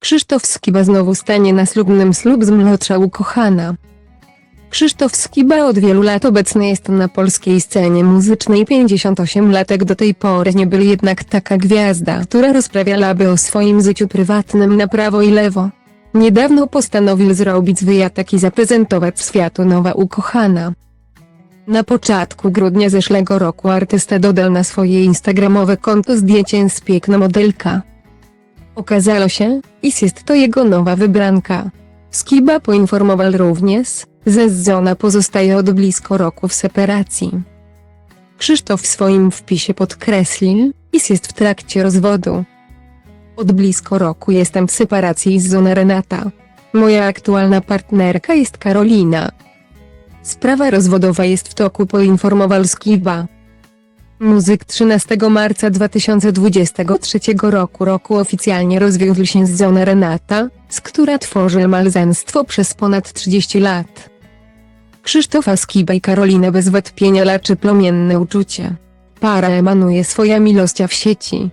Krzysztof Skiba znowu stanie na ślubnym ślub z młodsza ukochana. Krzysztof Skiba od wielu lat obecny jest na polskiej scenie muzycznej 58 latek do tej pory nie był jednak taka gwiazda, która rozprawialaby o swoim życiu prywatnym na prawo i lewo. Niedawno postanowił zrobić wyjatek i zaprezentować światu nowa ukochana. Na początku grudnia zeszłego roku artysta dodał na swoje instagramowe konto zdjęcie z piękną modelka. Okazało się, iż jest to jego nowa wybranka. Skiba poinformował również, że żona pozostaje od blisko roku w separacji. Krzysztof w swoim wpisie podkreślił, iż jest w trakcie rozwodu. Od blisko roku jestem w separacji z żoną Renata. Moja aktualna partnerka jest Karolina. Sprawa rozwodowa jest w toku poinformował Skiba. Muzyk 13 marca 2023 roku roku oficjalnie rozwiódł się z żoną Renata, z która tworzy małżeństwo przez ponad 30 lat. Krzysztofa Skiba i Karolina bez wątpienia leczy płomienne uczucie. Para emanuje swoja miłość w sieci.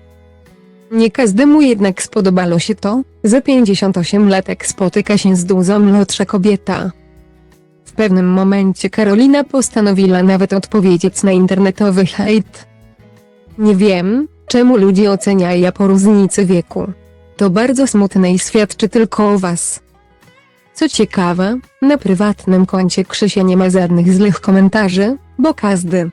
Nie każdemu jednak spodobało się to, że 58-latek spotyka się z dużo młodsza kobieta. Pewnym momencie Karolina postanowiła nawet odpowiedzieć na internetowy hejt. Nie wiem, czemu ludzie oceniają po różnicy wieku. To bardzo smutne i świadczy tylko o was. Co ciekawe, na prywatnym koncie Krzysia nie ma żadnych złych komentarzy, bo każdy,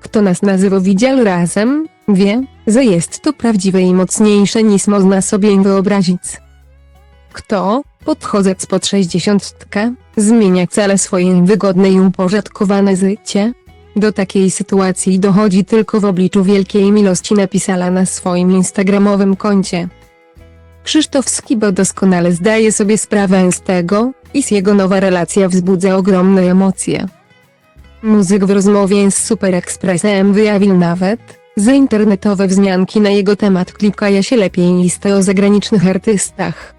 kto nas nazywa widział razem, wie, że jest to prawdziwe i mocniejsze niż można sobie wyobrazić. Kto, podchodząc pod sześćdziesiątkę, zmienia cele swoje wygodne i uporządkowane życie? Do takiej sytuacji dochodzi tylko w obliczu wielkiej miłości napisała na swoim instagramowym koncie. Krzysztof Skibo doskonale zdaje sobie sprawę z tego, iż jego nowa relacja wzbudza ogromne emocje. Muzyk w rozmowie z Super Expressem wyjawił nawet, że internetowe wzmianki na jego temat klikają się lepiej niż te o zagranicznych artystach.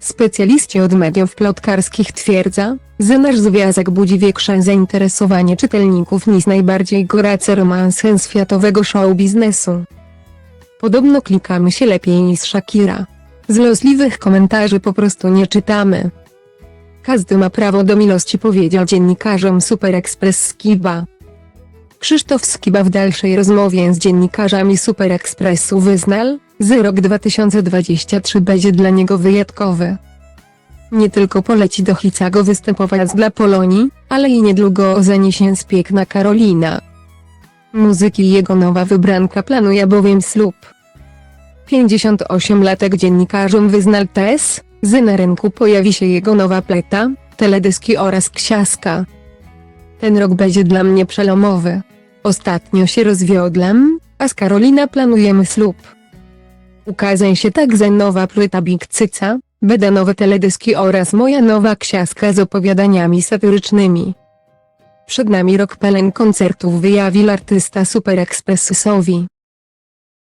Specjaliści od mediów plotkarskich twierdza, że nasz związek budzi większe zainteresowanie czytelników niż najbardziej gorące romanse światowego show biznesu. Podobno klikamy się lepiej niż Shakira. Zlosliwych komentarzy po prostu nie czytamy. Każdy ma prawo do miłości powiedział dziennikarzom Super Express Skiba. Krzysztof Skiba w dalszej rozmowie z dziennikarzami Super Expressu wyznał, że rok 2023 będzie dla niego wyjątkowy. Nie tylko poleci do Chicago występować dla Polonii, ale i niedługo ozeni się z piękna Karolina. Muzyki jego nowa wybranka planuje bowiem ślub. 58-latek dziennikarzom wyznał też, że na rynku pojawi się jego nowa pleta, teledyski oraz ksiaska. Ten rok będzie dla mnie przelomowy. Ostatnio się rozwiodłem, a z Karolina planujemy ślub. Ukaże się także nowa płyta Big Cyca, będą nowe teledyski oraz moja nowa ksiaska z opowiadaniami satyrycznymi. Przed nami rok pełen koncertów wyjawił artysta Super Expressowi.